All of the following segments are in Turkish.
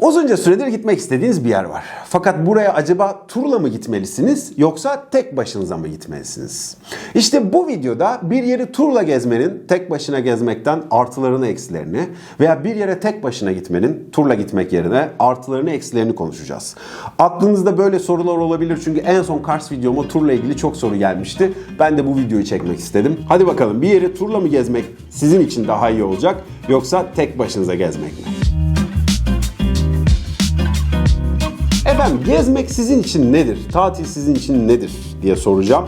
Uzunca süredir gitmek istediğiniz bir yer var. Fakat buraya acaba turla mı gitmelisiniz yoksa tek başınıza mı gitmelisiniz? İşte bu videoda bir yeri turla gezmenin tek başına gezmekten artılarını eksilerini veya bir yere tek başına gitmenin turla gitmek yerine artılarını eksilerini konuşacağız. Aklınızda böyle sorular olabilir çünkü en son Kars videoma turla ilgili çok soru gelmişti. Ben de bu videoyu çekmek istedim. Hadi bakalım bir yeri turla mı gezmek sizin için daha iyi olacak yoksa tek başınıza gezmek mi? Efendim gezmek sizin için nedir? Tatil sizin için nedir diye soracağım.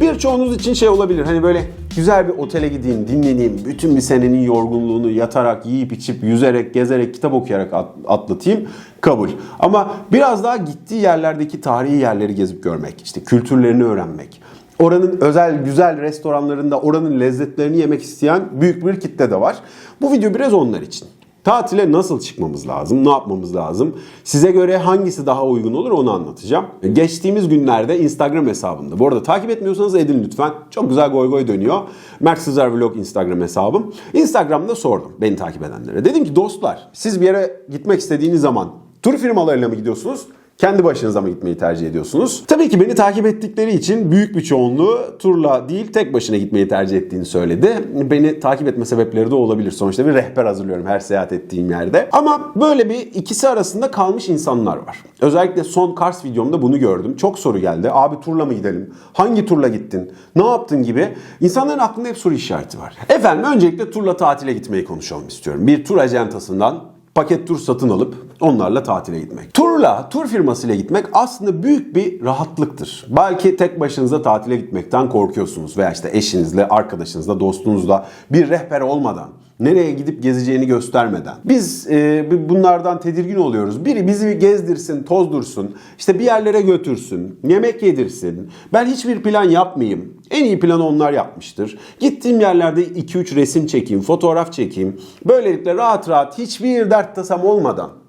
Birçoğunuz için şey olabilir hani böyle güzel bir otele gideyim, dinleneyim, bütün bir senenin yorgunluğunu yatarak, yiyip içip, yüzerek, gezerek, kitap okuyarak at- atlatayım kabul. Ama biraz daha gittiği yerlerdeki tarihi yerleri gezip görmek, işte kültürlerini öğrenmek, Oranın özel güzel restoranlarında oranın lezzetlerini yemek isteyen büyük bir kitle de var. Bu video biraz onlar için. Tatile nasıl çıkmamız lazım? Ne yapmamız lazım? Size göre hangisi daha uygun olur onu anlatacağım. Geçtiğimiz günlerde Instagram hesabımda. Bu arada takip etmiyorsanız edin lütfen. Çok güzel goy goy dönüyor. Mert Sızar Vlog Instagram hesabım. Instagram'da sordum beni takip edenlere. Dedim ki dostlar siz bir yere gitmek istediğiniz zaman tur firmalarıyla mı gidiyorsunuz? Kendi başınıza mı gitmeyi tercih ediyorsunuz? Tabii ki beni takip ettikleri için büyük bir çoğunluğu turla değil tek başına gitmeyi tercih ettiğini söyledi. Beni takip etme sebepleri de olabilir. Sonuçta bir rehber hazırlıyorum her seyahat ettiğim yerde. Ama böyle bir ikisi arasında kalmış insanlar var. Özellikle son Kars videomda bunu gördüm. Çok soru geldi. Abi turla mı gidelim? Hangi turla gittin? Ne yaptın gibi. İnsanların aklında hep soru işareti var. Efendim öncelikle turla tatile gitmeyi konuşalım istiyorum. Bir tur ajantasından paket tur satın alıp onlarla tatile gitmek. Turla, tur firmasıyla gitmek aslında büyük bir rahatlıktır. Belki tek başınıza tatile gitmekten korkuyorsunuz veya işte eşinizle, arkadaşınızla, dostunuzla bir rehber olmadan nereye gidip gezeceğini göstermeden. Biz e, bunlardan tedirgin oluyoruz. Biri bizi gezdirsin, tozdursun, işte bir yerlere götürsün, yemek yedirsin. Ben hiçbir plan yapmayayım. En iyi planı onlar yapmıştır. Gittiğim yerlerde 2-3 resim çekeyim, fotoğraf çekeyim. Böylelikle rahat rahat hiçbir dert tasam olmadan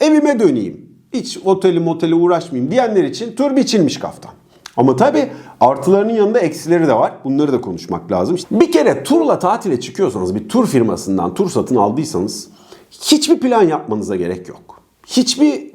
evime döneyim. Hiç oteli moteli uğraşmayayım diyenler için tur biçilmiş kaftan. Ama tabii artılarının yanında eksileri de var. Bunları da konuşmak lazım. Bir kere turla tatile çıkıyorsanız, bir tur firmasından tur satın aldıysanız hiçbir plan yapmanıza gerek yok. Hiçbir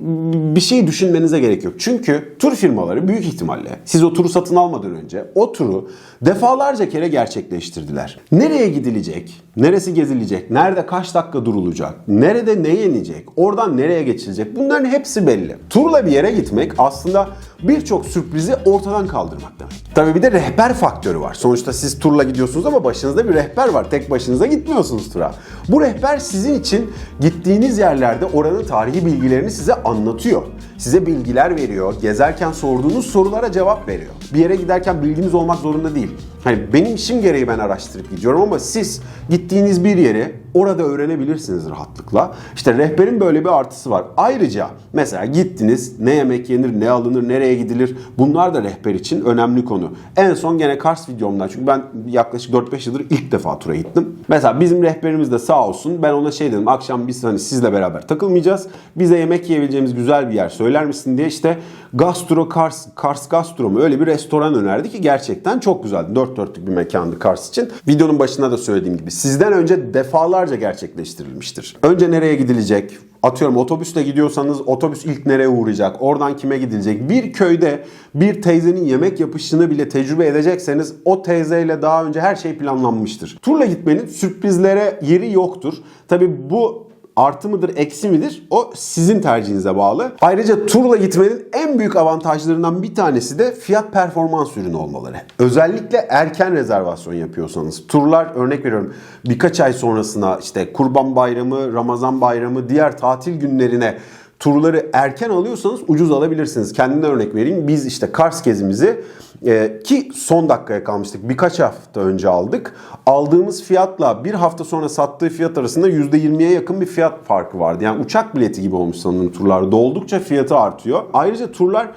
bir şey düşünmenize gerek yok. Çünkü tur firmaları büyük ihtimalle siz o turu satın almadan önce o turu defalarca kere gerçekleştirdiler. Nereye gidilecek? Neresi gezilecek? Nerede kaç dakika durulacak? Nerede ne yenecek? Oradan nereye geçilecek? Bunların hepsi belli. Turla bir yere gitmek aslında birçok sürprizi ortadan kaldırmak demek. Tabii bir de rehber faktörü var. Sonuçta siz turla gidiyorsunuz ama başınızda bir rehber var. Tek başınıza gitmiyorsunuz tura. Bu rehber sizin için gittiğiniz yerlerde oranın tarihi bilgilerini size anlatıyor. Size bilgiler veriyor. Gezerken sorduğunuz sorulara cevap veriyor. Bir yere giderken bilginiz olmak zorunda değil. Hani benim işim gereği ben araştırıp gidiyorum ama siz gittiğiniz bir yeri orada öğrenebilirsiniz rahatlıkla. İşte rehberin böyle bir artısı var. Ayrıca mesela gittiniz ne yemek yenir, ne alınır, nereye gidilir bunlar da rehber için önemli konu. En son gene Kars videomdan çünkü ben yaklaşık 4-5 yıldır ilk defa tura gittim. Mesela bizim rehberimiz de sağ olsun ben ona şey dedim akşam biz hani sizle beraber takılmayacağız. Bize yemek yiyebileceğimiz güzel bir yer söyler misin diye işte Gastro Kars, Kars Gastro mu öyle bir restoran önerdi ki gerçekten çok güzeldi. Dört dörtlük bir mekandı Kars için. Videonun başında da söylediğim gibi sizden önce defalarca gerçekleştirilmiştir. Önce nereye gidilecek? Atıyorum otobüsle gidiyorsanız otobüs ilk nereye uğrayacak? Oradan kime gidilecek? Bir köyde bir teyzenin yemek yapışını bile tecrübe edecekseniz o teyzeyle daha önce her şey planlanmıştır. Turla gitmenin sürprizlere yeri yoktur. Tabi bu artı mıdır eksi midir o sizin tercihinize bağlı. Ayrıca turla gitmenin en büyük avantajlarından bir tanesi de fiyat performans ürünü olmaları. Özellikle erken rezervasyon yapıyorsanız turlar örnek veriyorum birkaç ay sonrasına işte kurban bayramı, ramazan bayramı diğer tatil günlerine turları erken alıyorsanız ucuz alabilirsiniz. Kendimden örnek vereyim. Biz işte Kars gezimizi e, ki son dakikaya kalmıştık. Birkaç hafta önce aldık. Aldığımız fiyatla bir hafta sonra sattığı fiyat arasında %20'ye yakın bir fiyat farkı vardı. Yani uçak bileti gibi olmuş sanırım turlar. Doldukça fiyatı artıyor. Ayrıca turlar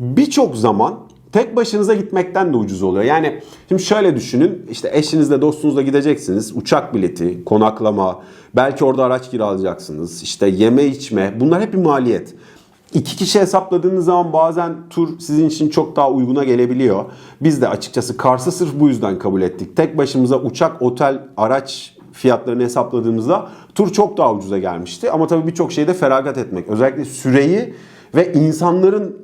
birçok zaman tek başınıza gitmekten de ucuz oluyor. Yani şimdi şöyle düşünün işte eşinizle dostunuzla gideceksiniz. Uçak bileti, konaklama, belki orada araç kiralayacaksınız. İşte yeme içme bunlar hep bir maliyet. İki kişi hesapladığınız zaman bazen tur sizin için çok daha uyguna gelebiliyor. Biz de açıkçası Kars'ı sırf bu yüzden kabul ettik. Tek başımıza uçak, otel, araç fiyatlarını hesapladığımızda tur çok daha ucuza gelmişti. Ama tabii birçok şeyde feragat etmek. Özellikle süreyi ve insanların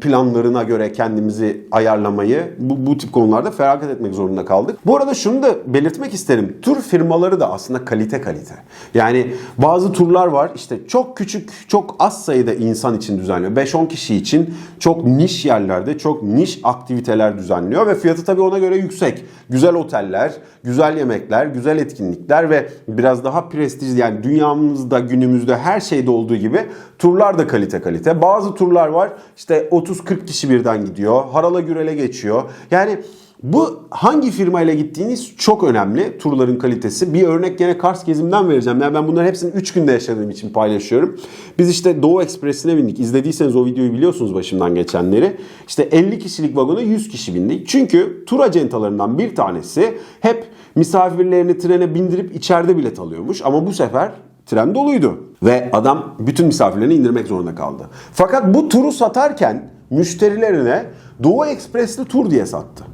planlarına göre kendimizi ayarlamayı bu, bu tip konularda feragat etmek zorunda kaldık. Bu arada şunu da belirtmek isterim. Tur firmaları da aslında kalite kalite. Yani bazı turlar var işte çok küçük, çok az sayıda insan için düzenliyor. 5-10 kişi için çok niş yerlerde, çok niş aktiviteler düzenliyor ve fiyatı tabii ona göre yüksek. Güzel oteller, güzel yemekler, güzel etkinlikler ve biraz daha prestij yani dünyamızda, günümüzde her şeyde olduğu gibi turlar da kalite kalite. Bazı turlar var işte 30-40 kişi birden gidiyor. Harala gürele geçiyor. Yani bu hangi firmayla gittiğiniz çok önemli. Turların kalitesi. Bir örnek gene Kars gezimden vereceğim. Yani ben bunların hepsini 3 günde yaşadığım için paylaşıyorum. Biz işte Doğu Ekspresi'ne bindik. İzlediyseniz o videoyu biliyorsunuz başımdan geçenleri. İşte 50 kişilik vagona 100 kişi bindik. Çünkü tur acentalarından bir tanesi hep misafirlerini trene bindirip içeride bilet alıyormuş. Ama bu sefer tren doluydu. Ve adam bütün misafirlerini indirmek zorunda kaldı. Fakat bu turu satarken müşterilerine Doğu Ekspresli tur diye sattı.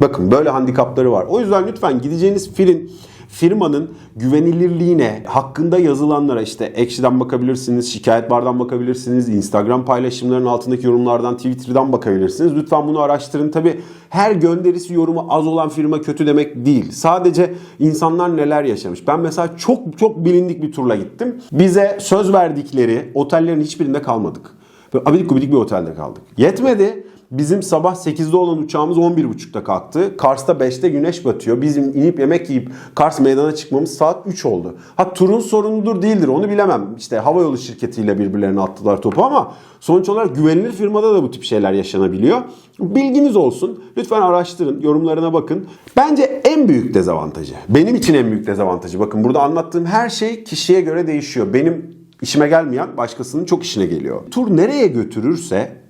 Bakın böyle handikapları var. O yüzden lütfen gideceğiniz filin firmanın güvenilirliğine, hakkında yazılanlara işte Ekşi'den bakabilirsiniz, şikayet bardan bakabilirsiniz, Instagram paylaşımlarının altındaki yorumlardan, Twitter'dan bakabilirsiniz. Lütfen bunu araştırın. Tabi her gönderisi yorumu az olan firma kötü demek değil. Sadece insanlar neler yaşamış. Ben mesela çok çok bilindik bir turla gittim. Bize söz verdikleri otellerin hiçbirinde kalmadık. Böyle abidik gubidik bir otelde kaldık. Yetmedi. Bizim sabah 8'de olan uçağımız 11.30'da kalktı. Kars'ta 5'te güneş batıyor. Bizim inip yemek yiyip Kars meydana çıkmamız saat 3 oldu. Ha turun sorunudur değildir onu bilemem. İşte havayolu şirketiyle birbirlerine attılar topu ama sonuç olarak güvenilir firmada da bu tip şeyler yaşanabiliyor. Bilginiz olsun. Lütfen araştırın, yorumlarına bakın. Bence en büyük dezavantajı, benim için en büyük dezavantajı. Bakın burada anlattığım her şey kişiye göre değişiyor. Benim işime gelmeyen başkasının çok işine geliyor. Tur nereye götürürse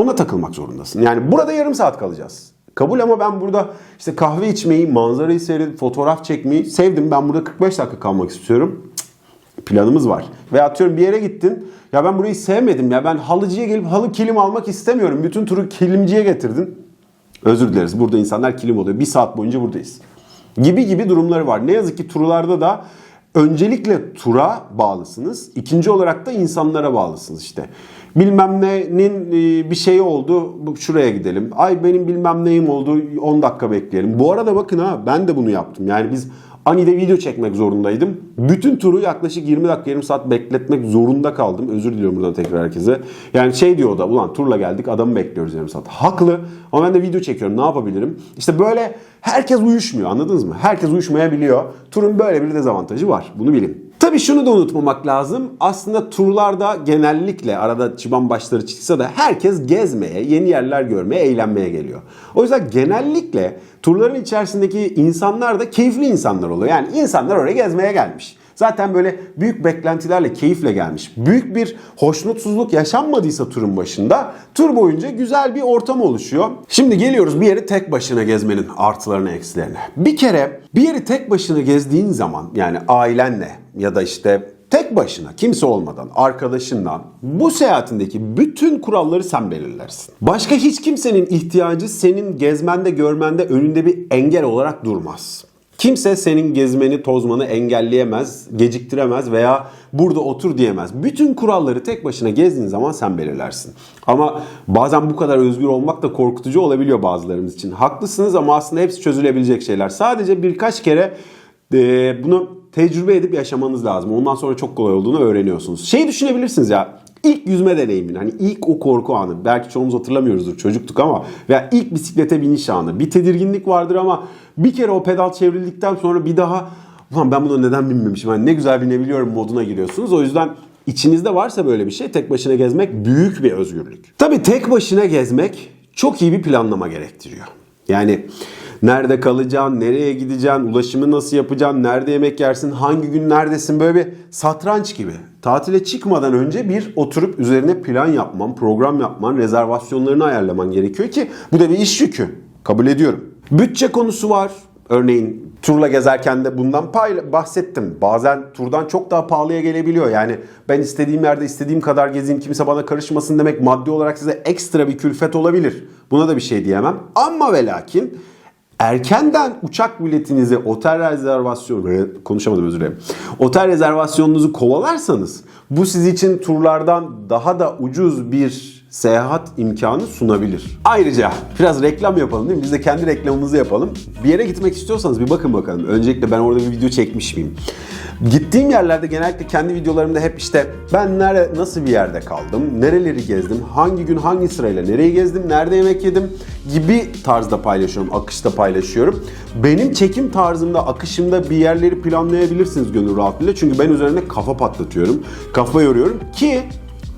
ona takılmak zorundasın. Yani burada yarım saat kalacağız. Kabul ama ben burada işte kahve içmeyi, manzarayı seyredip fotoğraf çekmeyi sevdim. Ben burada 45 dakika kalmak istiyorum. Planımız var. Ve atıyorum bir yere gittin. Ya ben burayı sevmedim ya. Ben halıcıya gelip halı kilim almak istemiyorum. Bütün turu kilimciye getirdin. Özür dileriz. Burada insanlar kilim oluyor. Bir saat boyunca buradayız. Gibi gibi durumları var. Ne yazık ki turlarda da öncelikle tura bağlısınız. İkinci olarak da insanlara bağlısınız işte. Bilmem nenin e, bir şeyi oldu. Şuraya gidelim. Ay benim bilmem neyim oldu. 10 dakika bekleyelim. Bu arada bakın ha ben de bunu yaptım. Yani biz Ani'de video çekmek zorundaydım. Bütün turu yaklaşık 20 dakika yarım saat bekletmek zorunda kaldım. Özür diliyorum buradan tekrar herkese. Yani şey diyor o da ulan turla geldik adamı bekliyoruz yarım saat. Haklı ama ben de video çekiyorum ne yapabilirim? İşte böyle herkes uyuşmuyor anladınız mı? Herkes uyuşmayabiliyor. Turun böyle bir dezavantajı var. Bunu bilin. Tabii şunu da unutmamak lazım. Aslında turlarda genellikle arada çıban başları çıksa da herkes gezmeye, yeni yerler görmeye, eğlenmeye geliyor. O yüzden genellikle turların içerisindeki insanlar da keyifli insanlar oluyor. Yani insanlar oraya gezmeye gelmiş. Zaten böyle büyük beklentilerle, keyifle gelmiş. Büyük bir hoşnutsuzluk yaşanmadıysa turun başında tur boyunca güzel bir ortam oluşuyor. Şimdi geliyoruz bir yeri tek başına gezmenin artılarına, eksilerine. Bir kere bir yeri tek başına gezdiğin zaman yani ailenle ya da işte tek başına kimse olmadan arkadaşından bu seyahatindeki bütün kuralları sen belirlersin. Başka hiç kimsenin ihtiyacı senin gezmende görmende önünde bir engel olarak durmaz. Kimse senin gezmeni, tozmanı engelleyemez, geciktiremez veya burada otur diyemez. Bütün kuralları tek başına gezdiğin zaman sen belirlersin. Ama bazen bu kadar özgür olmak da korkutucu olabiliyor bazılarımız için. Haklısınız ama aslında hepsi çözülebilecek şeyler. Sadece birkaç kere e, bunu tecrübe edip yaşamanız lazım. Ondan sonra çok kolay olduğunu öğreniyorsunuz. Şey düşünebilirsiniz ya. İlk yüzme deneyimini hani ilk o korku anı belki çoğumuz hatırlamıyoruzdur çocuktuk ama veya ilk bisiklete biniş anı bir tedirginlik vardır ama bir kere o pedal çevrildikten sonra bir daha ulan ben buna neden binmemişim hani ne güzel binebiliyorum moduna giriyorsunuz o yüzden içinizde varsa böyle bir şey tek başına gezmek büyük bir özgürlük. Tabii tek başına gezmek çok iyi bir planlama gerektiriyor. Yani nerede kalacaksın, nereye gideceksin, ulaşımı nasıl yapacaksın, nerede yemek yersin, hangi gün neredesin böyle bir satranç gibi. Tatile çıkmadan önce bir oturup üzerine plan yapman, program yapman, rezervasyonlarını ayarlaman gerekiyor ki bu da bir iş yükü. Kabul ediyorum. Bütçe konusu var. Örneğin turla gezerken de bundan bahsettim. Bazen turdan çok daha pahalıya gelebiliyor. Yani ben istediğim yerde istediğim kadar gezeyim kimse bana karışmasın demek maddi olarak size ekstra bir külfet olabilir. Buna da bir şey diyemem. Ama ve lakin Erkenden uçak biletinizi, otel rezervasyonu, konuşamadım özür dilerim. Otel rezervasyonunuzu kovalarsanız bu siz için turlardan daha da ucuz bir seyahat imkanı sunabilir. Ayrıca biraz reklam yapalım değil mi? Biz de kendi reklamımızı yapalım. Bir yere gitmek istiyorsanız bir bakın bakalım. Öncelikle ben orada bir video çekmiş miyim? Gittiğim yerlerde genellikle kendi videolarımda hep işte ben nere, nasıl bir yerde kaldım, nereleri gezdim, hangi gün hangi sırayla nereyi gezdim, nerede yemek yedim gibi tarzda paylaşıyorum, akışta paylaşıyorum. Benim çekim tarzımda, akışımda bir yerleri planlayabilirsiniz gönül rahatlığıyla. Çünkü ben üzerine kafa patlatıyorum, kafa yoruyorum ki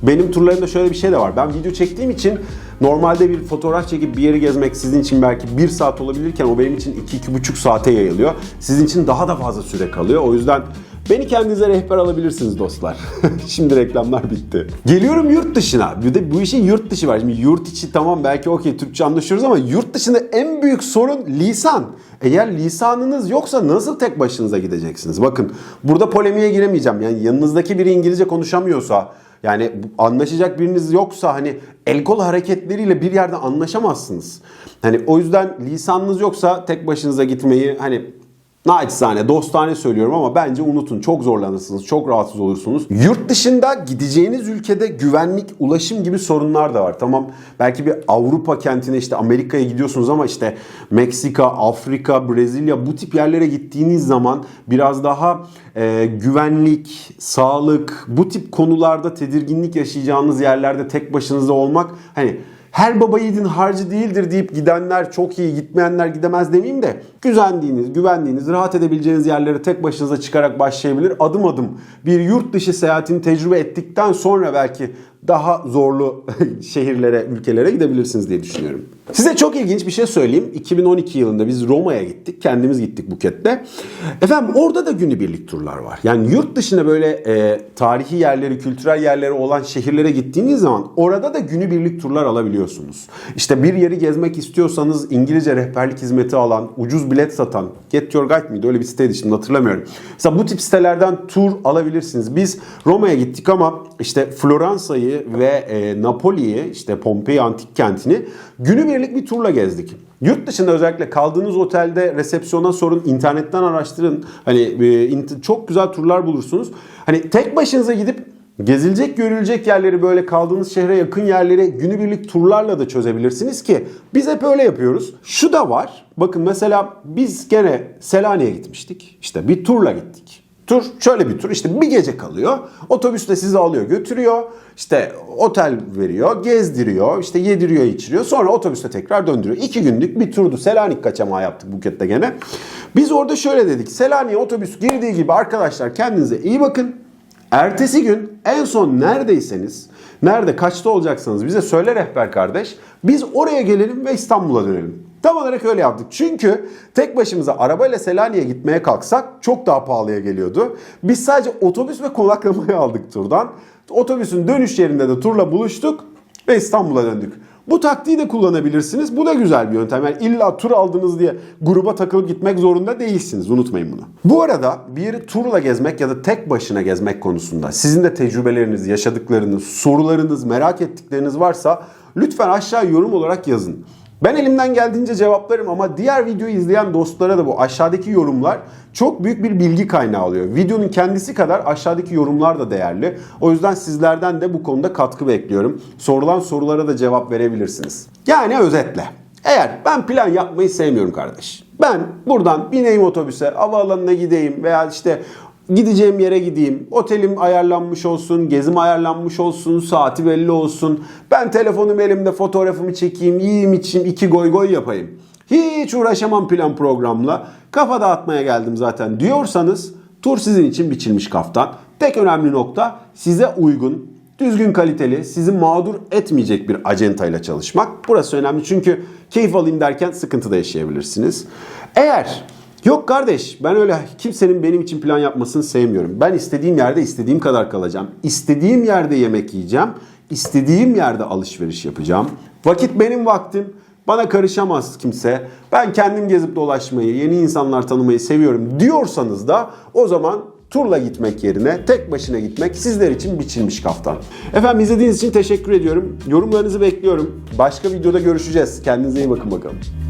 benim turlarımda şöyle bir şey de var. Ben video çektiğim için normalde bir fotoğraf çekip bir yeri gezmek sizin için belki bir saat olabilirken o benim için 2-2,5 saate yayılıyor. Sizin için daha da fazla süre kalıyor. O yüzden beni kendinize rehber alabilirsiniz dostlar. Şimdi reklamlar bitti. Geliyorum yurt dışına. Bir de bu işin yurt dışı var. Şimdi yurt içi tamam belki okey Türkçe anlaşıyoruz ama yurt dışında en büyük sorun lisan. Eğer lisanınız yoksa nasıl tek başınıza gideceksiniz? Bakın burada polemiğe giremeyeceğim. Yani yanınızdaki biri İngilizce konuşamıyorsa yani anlaşacak biriniz yoksa hani el kol hareketleriyle bir yerde anlaşamazsınız. Hani o yüzden lisanınız yoksa tek başınıza gitmeyi hani naçizane, dostane söylüyorum ama bence unutun. Çok zorlanırsınız, çok rahatsız olursunuz. Yurt dışında gideceğiniz ülkede güvenlik, ulaşım gibi sorunlar da var. Tamam belki bir Avrupa kentine işte Amerika'ya gidiyorsunuz ama işte Meksika, Afrika, Brezilya bu tip yerlere gittiğiniz zaman biraz daha e, güvenlik, sağlık bu tip konularda tedirginlik yaşayacağınız yerlerde tek başınıza olmak hani her baba yiğidin harcı değildir deyip gidenler çok iyi, gitmeyenler gidemez demeyeyim de güvendiğiniz, güvendiğiniz, rahat edebileceğiniz yerlere tek başınıza çıkarak başlayabilir. Adım adım bir yurt dışı seyahatini tecrübe ettikten sonra belki daha zorlu şehirlere, ülkelere gidebilirsiniz diye düşünüyorum. Size çok ilginç bir şey söyleyeyim. 2012 yılında biz Roma'ya gittik. Kendimiz gittik Buket'te. Efendim orada da günübirlik turlar var. Yani yurt dışına böyle e, tarihi yerleri, kültürel yerleri olan şehirlere gittiğiniz zaman orada da günübirlik turlar alabiliyorsunuz. İşte bir yeri gezmek istiyorsanız İngilizce rehberlik hizmeti alan, ucuz bilet satan, Get Your Guide miydi? Öyle bir siteydi şimdi hatırlamıyorum. Mesela bu tip sitelerden tur alabilirsiniz. Biz Roma'ya gittik ama işte Floransa'yı ve e, Napoli'yi, işte Pompei antik kentini günübirlik bir turla gezdik. Yurt dışında özellikle kaldığınız otelde resepsiyona sorun, internetten araştırın. Hani e, çok güzel turlar bulursunuz. Hani tek başınıza gidip Gezilecek, görülecek yerleri böyle kaldığınız şehre yakın yerleri günübirlik turlarla da çözebilirsiniz ki biz hep öyle yapıyoruz. Şu da var. Bakın mesela biz gene Selanik'e gitmiştik. İşte bir turla gittik. Tur şöyle bir tur işte bir gece kalıyor. Otobüste sizi alıyor götürüyor. İşte otel veriyor, gezdiriyor, işte yediriyor, içiriyor. Sonra otobüste tekrar döndürüyor. İki günlük bir turdu. Selanik kaçamağı yaptık Buket'te gene. Biz orada şöyle dedik. Selanik'e otobüs girdiği gibi arkadaşlar kendinize iyi bakın. Ertesi gün en son neredeyseniz, nerede kaçta olacaksanız bize söyle rehber kardeş. Biz oraya gelelim ve İstanbul'a dönelim. Tam olarak öyle yaptık. Çünkü tek başımıza arabayla Selanik'e gitmeye kalksak çok daha pahalıya geliyordu. Biz sadece otobüs ve konaklamayı aldık turdan. Otobüsün dönüş yerinde de turla buluştuk ve İstanbul'a döndük. Bu taktiği de kullanabilirsiniz. Bu da güzel bir yöntem. Yani illa tur aldınız diye gruba takılıp gitmek zorunda değilsiniz. Unutmayın bunu. Bu arada bir turla gezmek ya da tek başına gezmek konusunda sizin de tecrübeleriniz, yaşadıklarınız, sorularınız, merak ettikleriniz varsa lütfen aşağı yorum olarak yazın. Ben elimden geldiğince cevaplarım ama diğer videoyu izleyen dostlara da bu aşağıdaki yorumlar çok büyük bir bilgi kaynağı oluyor. Videonun kendisi kadar aşağıdaki yorumlar da değerli. O yüzden sizlerden de bu konuda katkı bekliyorum. Sorulan sorulara da cevap verebilirsiniz. Yani özetle. Eğer ben plan yapmayı sevmiyorum kardeş. Ben buradan bineyim otobüse, havaalanına gideyim veya işte gideceğim yere gideyim. Otelim ayarlanmış olsun, gezim ayarlanmış olsun, saati belli olsun. Ben telefonum elimde fotoğrafımı çekeyim, yiyeyim içeyim, iki goy goy yapayım. Hiç uğraşamam plan programla. Kafa dağıtmaya geldim zaten diyorsanız tur sizin için biçilmiş kaftan. Tek önemli nokta size uygun, düzgün kaliteli, sizi mağdur etmeyecek bir acentayla çalışmak. Burası önemli çünkü keyif alayım derken sıkıntı da yaşayabilirsiniz. Eğer Yok kardeş ben öyle kimsenin benim için plan yapmasını sevmiyorum. Ben istediğim yerde istediğim kadar kalacağım. İstediğim yerde yemek yiyeceğim. İstediğim yerde alışveriş yapacağım. Vakit benim vaktim. Bana karışamaz kimse. Ben kendim gezip dolaşmayı, yeni insanlar tanımayı seviyorum diyorsanız da o zaman turla gitmek yerine tek başına gitmek sizler için biçilmiş kaftan. Efendim izlediğiniz için teşekkür ediyorum. Yorumlarınızı bekliyorum. Başka videoda görüşeceğiz. Kendinize iyi bakın bakalım.